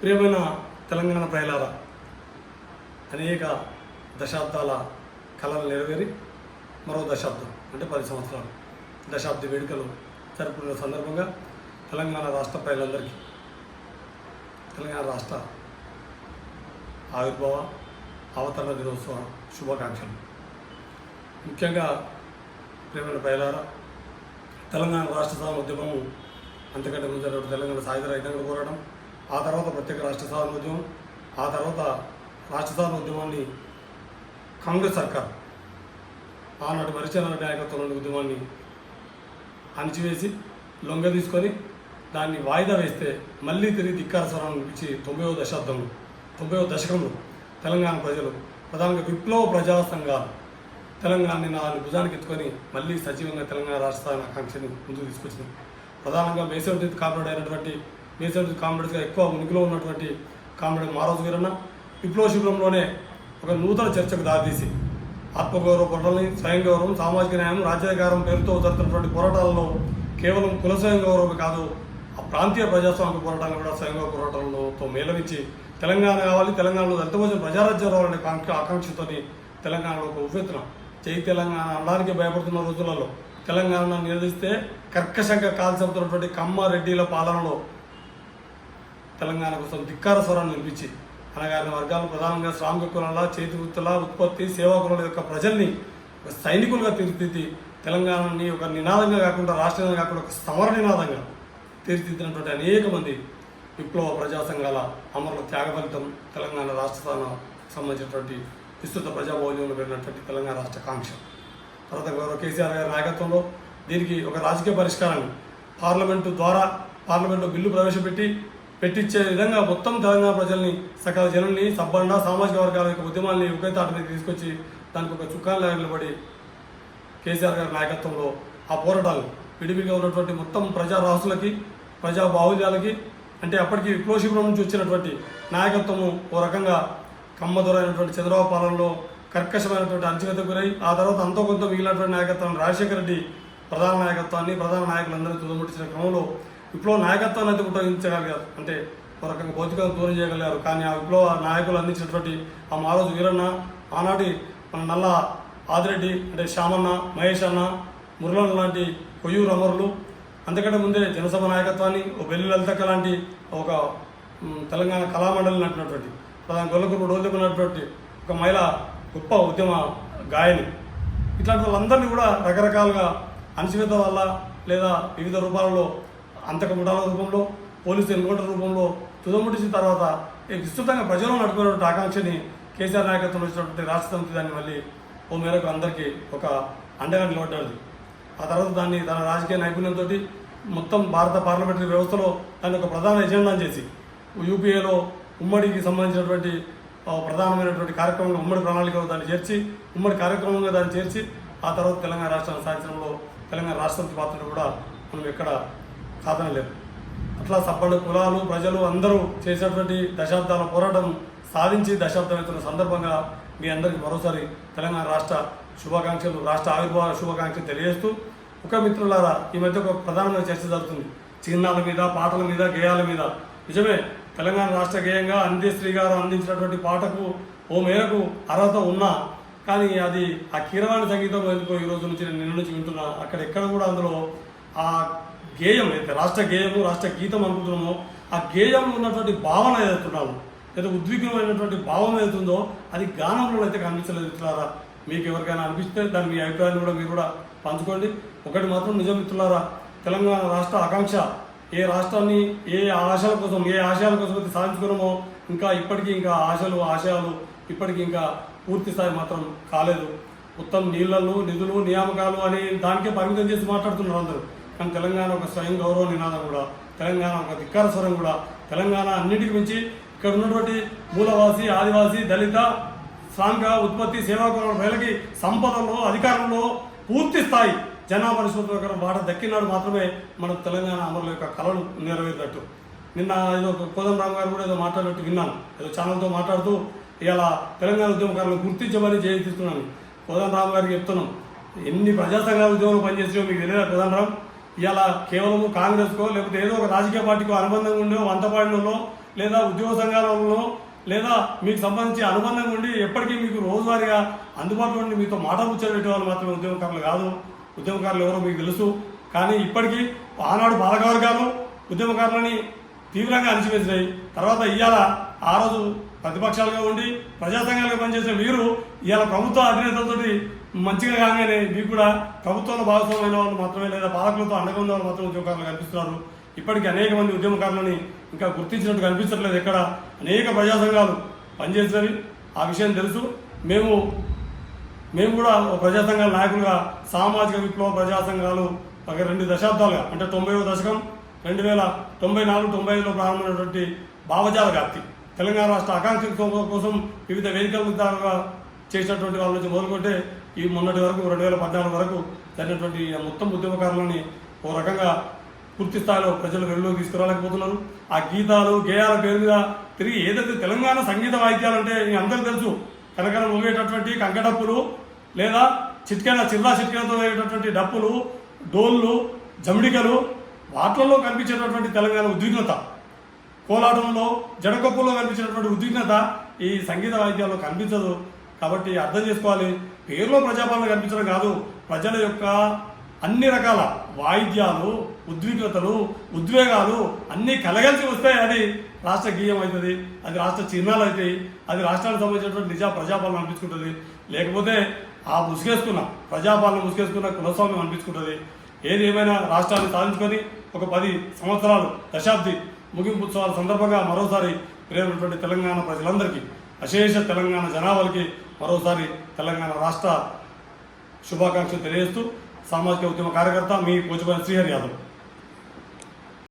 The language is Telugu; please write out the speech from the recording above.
ప్రియమైన తెలంగాణ ప్రజలార అనేక దశాబ్దాల కళలు నెరవేరి మరో దశాబ్దం అంటే పది సంవత్సరాలు దశాబ్ది వేడుకలు జరుపుకున్న సందర్భంగా తెలంగాణ రాష్ట్ర ప్రజలందరికీ తెలంగాణ రాష్ట్ర ఆవిర్భావ అవతరణ దినోత్సవ శుభాకాంక్షలు. ముఖ్యంగా ప్రేమైన ప్రజలారా తెలంగాణ రాష్ట్ర సభ ఉద్యమము అంతకంటే ముందు తెలంగాణ సాయుధ రైతాంగ పోరాటం ఆ తర్వాత ప్రత్యేక రాష్ట్ర సాధన ఉద్యమం ఆ తర్వాత రాష్ట్ర సాధన ఉద్యమాన్ని కాంగ్రెస్ సర్కార్ ఆనాటి మరిచంద్ర నాయకత్వంలోని ఉద్యమాన్ని అణిచివేసి లొంగ తీసుకొని దాన్ని వాయిదా వేస్తే మళ్ళీ తిరిగి ధిక్కార స్వరం ఇచ్చి తొంభైవ దశాబ్దంలో తొంభైవ దశకంలో తెలంగాణ ప్రజలు ప్రధానంగా విప్లవ ప్రజా సంఘాలు తెలంగాణని నాలుగు భుజానికి ఎత్తుకొని మళ్ళీ సజీవంగా తెలంగాణ రాష్ట్ర ఆకాంక్షని ముందుకు తీసుకొచ్చింది ప్రధానంగా మేసవతి కాపాడైనటువంటి అయినటువంటి కామ్రేడ్స్గా ఎక్కువ ఉనికిలో ఉన్నటువంటి కామ్రేడ్ మారోజు వీరన్న విప్లవ శిబిరంలోనే ఒక నూతన చర్చకు దారితీసి ఆత్మగౌరవ పొరలని స్వయం గౌరవం సామాజిక న్యాయం రాజ్యాధికారం పేరుతో జరుగుతున్నటువంటి పోరాటాలలో కేవలం కుల స్వయం గౌరవం కాదు ఆ ప్రాంతీయ ప్రజాస్వామిక పోరాటాలు కూడా స్వయం గౌరవ పోరాటాలతో మేళవించి తెలంగాణ కావాలి తెలంగాణలో దళితభోజన ప్రజారాజ్యం రావాలనే ఆకాంక్షతో తెలంగాణలో ఒక ఉవ్వెత్తున జై తెలంగాణ అనడానికి భయపడుతున్న రోజులలో తెలంగాణ నిలదీస్తే కర్కశంగా కాల్చబడుతున్నటువంటి కమ్మారెడ్డిల పాలనలో తెలంగాణ కోసం ధిక్కార స్వరాన్ని వినిపించి అనగారిన వర్గాలు ప్రధానంగా శ్రామిక కులాల చేతి వృత్తుల ఉత్పత్తి సేవా కులాల యొక్క ప్రజల్ని ఒక సైనికులుగా తీర్చిదిద్ది తెలంగాణని ఒక నినాదంగా కాకుండా రాష్ట్రంగా కాకుండా ఒక సమర నినాదంగా తీర్చిదిద్దినటువంటి అనేక మంది విప్లవ ప్రజా సంఘాల అమరుల త్యాగ ఫలితం తెలంగాణ రాష్ట్రస్థానం సంబంధించినటువంటి విస్తృత ప్రజాబౌల్యంలో పెరిగినటువంటి తెలంగాణ రాష్ట్ర కాంక్ష. తర్వాత గౌరవ కేసీఆర్ గారి నాయకత్వంలో దీనికి ఒక రాజకీయ పరిష్కారాన్ని పార్లమెంటు ద్వారా పార్లమెంట్లో బిల్లు ప్రవేశపెట్టి పెట్టించే విధంగా మొత్తం తెలంగాణ ప్రజల్ని సకల జనుల్ని సబ్బండ సామాజిక వర్గాల యొక్క ఉద్యమాల్ని ఒకేతాటి మీద తీసుకొచ్చి దానికి ఒక చుక్కాలు నిలబడి కేసీఆర్ గారి నాయకత్వంలో ఆ పోరాటాలు విడివిడిగా ఉన్నటువంటి మొత్తం ప్రజా రాసులకి ప్రజా బాహుల్యాలకి అంటే అప్పటికి విప్లవశిబిరం నుంచి వచ్చినటువంటి నాయకత్వము ఓ రకంగా కమ్మదొరైనటువంటి చంద్రబాబు పాలనలో కర్కశమైనటువంటి అణచివేత గురై ఆ తర్వాత అంతో కొంత మిగిలినటువంటి నాయకత్వం రాజశేఖర రెడ్డి ప్రధాన నాయకత్వాన్ని ప్రధాన నాయకులందరినీ తుదముట్టించిన క్రమంలో విప్లవ నాయకత్వాన్ని అయితే ఉపయోగించగలిగారు అంటే ఒక రకంగా భౌతికంగా దూరం చేయగలిగారు. కానీ ఆ విప్లవ నాయకులు అందించినటువంటి ఆ మారోజు వీరన్న ఆనాటి మన నల్ల ఆదిరెడ్డి అంటే శ్యామన్న మహేష్ అన్న మురళన్న లాంటి కొయ్యూరు అమరులు అంతకంటే ముందే జనసభ నాయకత్వాన్ని ఒక వెల్లి లలితక్క లాంటి ఒక తెలంగాణ కళామండలి నటినటువంటి ప్రధాన రోజుకు ఉన్నటువంటి ఒక మహిళ గొప్ప ఉద్యమ గాయని. ఇట్లాంటి వాళ్ళందరినీ కూడా రకరకాలుగా అణచివేత వల్ల లేదా వివిధ రూపాలలో అంతక ముఠాల రూపంలో పోలీసు ఎన్కౌంటర్ రూపంలో తుదముట్టించిన తర్వాత ఈ విస్తృతంగా ప్రజలు నడుపుకున్నటువంటి ఆకాంక్షని కేసీఆర్ నాయకత్వంలో వచ్చినటువంటి రాష్ట్ర సమితి దాన్ని మళ్ళీ ఓ మేరకు అందరికీ ఒక అండగా నిలబడ్డది ఆ తర్వాత దాన్ని తన రాజకీయ నైపుణ్యంతో మొత్తం భారత పార్లమెంటరీ వ్యవస్థలో దాన్ని ఒక ప్రధాన ఎజెండా చేసి యూపీఏలో ఉమ్మడికి సంబంధించినటువంటి ప్రధానమైనటువంటి కార్యక్రమంగా ఉమ్మడి ప్రణాళికలో దాన్ని చేర్చి ఉమ్మడి కార్యక్రమంగా దాన్ని చేర్చి ఆ తర్వాత తెలంగాణ రాష్ట్రాన్ని సాధించడంలో తెలంగాణ రాష్ట్రంతో పాత్రను కూడా మనం ఇక్కడ సాధనలేదు అట్లా సబ్బడు కులాలు ప్రజలు అందరూ చేసినటువంటి దశాబ్దాల పోరాటం సాధించి దశాబ్దం అవుతున్న సందర్భంగా మీ అందరికీ మరోసారి తెలంగాణ రాష్ట్ర శుభాకాంక్షలు రాష్ట్ర ఆవిర్భావ శుభాకాంక్షలు తెలియజేస్తూ ఒక మిత్రులారా ఈ మధ్య ఒక ప్రధానమైన చర్చ జరుగుతుంది. చిహ్నాల మీద పాటల మీద గేయాల మీద. నిజమే తెలంగాణ రాష్ట్ర గేయంగా అందే గారు అందించినటువంటి పాటకు ఓ మేరకు అర్హత ఉన్నా కానీ అది ఆ కీరవాణి సంగీతం ఎందుకో ఈ రోజు నుంచి నేను నిన్న నుంచి వింటున్నా. అక్కడ ఎక్కడ కూడా అందులో ఆ గేయం అయితే రాష్ట్ర గేయము రాష్ట్ర గీతం అనుకుంటున్నామో ఆ గేయంలో ఉన్నటువంటి భావన ఏదైతున్నాము లేదా ఉద్విగ్నమైనటువంటి భావం ఏదైతుందో అది గానంలో అయితే కనిపించలేదు మిత్రులారా. మీకు ఎవరికైనా అనిపిస్తే దాని మీ అభిప్రాయాన్ని కూడా మీరు కూడా పంచుకోండి. ఒకటి మాత్రం నిజం మిత్రులారా తెలంగాణ రాష్ట్ర ఆకాంక్ష ఏ రాష్ట్రాన్ని ఏ ఆశల కోసం ఏ ఆశయాల కోసం అయితే సాధించుకున్నామో ఇంకా ఇప్పటికీ ఇంకా ఆశలు ఆశయాలు ఇప్పటికీ ఇంకా పూర్తి స్థాయి మాత్రం కాలేదు. మొత్తం నీళ్ళను నిధులు నియామకాలు అని దానికే పరిమితం చేసి మాట్లాడుతున్నారు అందరూ. కానీ తెలంగాణ ఒక స్వయం గౌరవ నినాదం కూడా తెలంగాణ ఒక ధిక్కార స్వరం కూడా తెలంగాణ అన్నిటికి మించి ఇక్కడ ఉన్నటువంటి మూలవాసి ఆదివాసి దళిత శ్రామిక ఉత్పత్తి సేవా ప్రజలకి సంపదలో అధికారంలో పూర్తి స్థాయి జనాభా నిష్పత్తి ప్రకారం వాట దక్కినాడు మాత్రమే మన తెలంగాణ అమరుల యొక్క కళలు నెరవేరినట్టు. నిన్న ఏదో కోదండరామ్ గారు కూడా ఏదో మాట్లాడినట్టు విన్నాను. ఏదో ఛానల్తో మాట్లాడుతూ ఇలా తెలంగాణ ఉద్యమకారులను గుర్తించమని చేయిస్తున్నాను కోదండరామ్ గారికి చెప్తున్నాం. ఎన్ని ప్రజా సంఘాల ఉద్యోగంలో పనిచేసాయో మీకు తెలియదా కోదండరామ్ ఇలా కేవలం కాంగ్రెస్కో లేకపోతే ఏదో ఒక రాజకీయ పార్టీకో అనుబంధంగా ఉండేవో వంతపాడినలో లేదా ఉద్యోగ సంఘాలలో లేదా మీకు సంబంధించి అనుబంధంగా ఉండి ఎప్పటికీ మీకు రోజువారీగా అందుబాటులో ఉండి మీతో మాట కూర్చోబెట్టే వాళ్ళు మాత్రమే ఉద్యమకారులు కాదు. ఉద్యమకారులు ఎవరో మీకు తెలుసు. కానీ ఇప్పటికీ ఆనాడు పాలకవర్గాలు ఉద్యమకారులని తీవ్రంగా అణిచివేసినాయి. తర్వాత ఇవాళ ఆ రోజు ప్రతిపక్షాలుగా ఉండి ప్రజా సంఘాలుగా పనిచేసిన మీరు ఇవాళ ప్రభుత్వ అధినేతలతోటి మంచిగా కాగానే మీకు కూడా ప్రభుత్వంలో భాగస్వామైన వాళ్ళు మాత్రమే లేదా పాలకులతో అండగా ఉన్న వాళ్ళు మాత్రమే ఉద్యోగకారులు కనిపిస్తున్నారు. ఇప్పటికీ అనేక మంది ఉద్యమకారులని ఇంకా గుర్తించినట్టు కనిపించట్లేదు ఎక్కడ. అనేక ప్రజా సంఘాలు పనిచేసినవి. ఆ విషయం తెలుసు. మేము మేము కూడా ఒక ప్రజా సంఘాల నాయకులుగా సామాజిక విప్లవ ప్రజా సంఘాలు ఒక రెండు దశాబ్దాలుగా అంటే తొంభైవ దశకం రెండు వేల తొంభై నాలుగు తొంభై ఐదులో ప్రారంభమైనటువంటి భావజాల వ్యాప్తి. తెలంగాణ రాష్ట్ర ఆకాంక్షల కోసం వివిధ వేదికల ద్వారా చేసినటువంటి వాళ్ళ నుంచి మొదలుకొంటే ఈ మొన్నటి వరకు రెండు వేల పద్నాలుగు వరకు జరిగినటువంటి మొత్తం ఉద్యమకారులని ఓ రకంగా పూర్తి స్థాయిలో ప్రజలు వెలుగులోకి తీసుకురాలేకపోతున్నారు. ఆ గీతాలు గేయాల పేరు మీద తిరిగి ఏదైతే తెలంగాణ సంగీత వాయిద్యాలంటే మీ అందరికీ తెలుసు కనకన మోగేటటువంటి కంకడప్పులు లేదా చిట్కెన చిల్లా చిట్కెనతో వేయటటువంటి డప్పులు డోళ్ళు జమిడికలు వాటిల్లో కనిపించేటటువంటి తెలంగాణ ఉద్విగ్నత. కోలాటంలో జడకొప్పులో కనిపించినటువంటి ఉద్విగ్నత ఈ సంగీత వాయిద్యాల్లో కనిపించదు. కాబట్టి అర్థం చేసుకోవాలి. పేరులో ప్రజాపాలన కనిపించడం కాదు. ప్రజల యొక్క అన్ని రకాల వాయిద్యాలు ఉద్విగ్నతలు ఉద్వేగాలు అన్నీ కలగలిసి వస్తే అది రాష్ట్ర గీయం అవుతుంది. అది రాష్ట్ర చిహ్నాలు అవుతాయి. అది రాష్ట్రానికి సంబంధించినటువంటి నిజా ప్రజాపాలన అనిపించుకుంటుంది. లేకపోతే ఆ ముసుగేసుకున్న ప్రజాపాలన ముసుగేసుకున్న కులస్వామ్యం అనిపించుకుంటుంది. ఏది ఏమైనా రాష్ట్రాన్ని సాధించుకొని ఒక పది సంవత్సరాలు దశాబ్ది ముగింపు ఉత్సవాల సందర్భంగా మరోసారి ప్రేమైనటువంటి తెలంగాణ ప్రజలందరికీ అశేష తెలంగాణ జనాభాలకి మరోసారి తెలంగాణ రాష్ట్ర శుభాకాంక్షలు తెలియజేస్తూ సామాజిక ఉద్యమ కార్యకర్త మీ పూజపల్లి శ్రీహరి యాదవ్.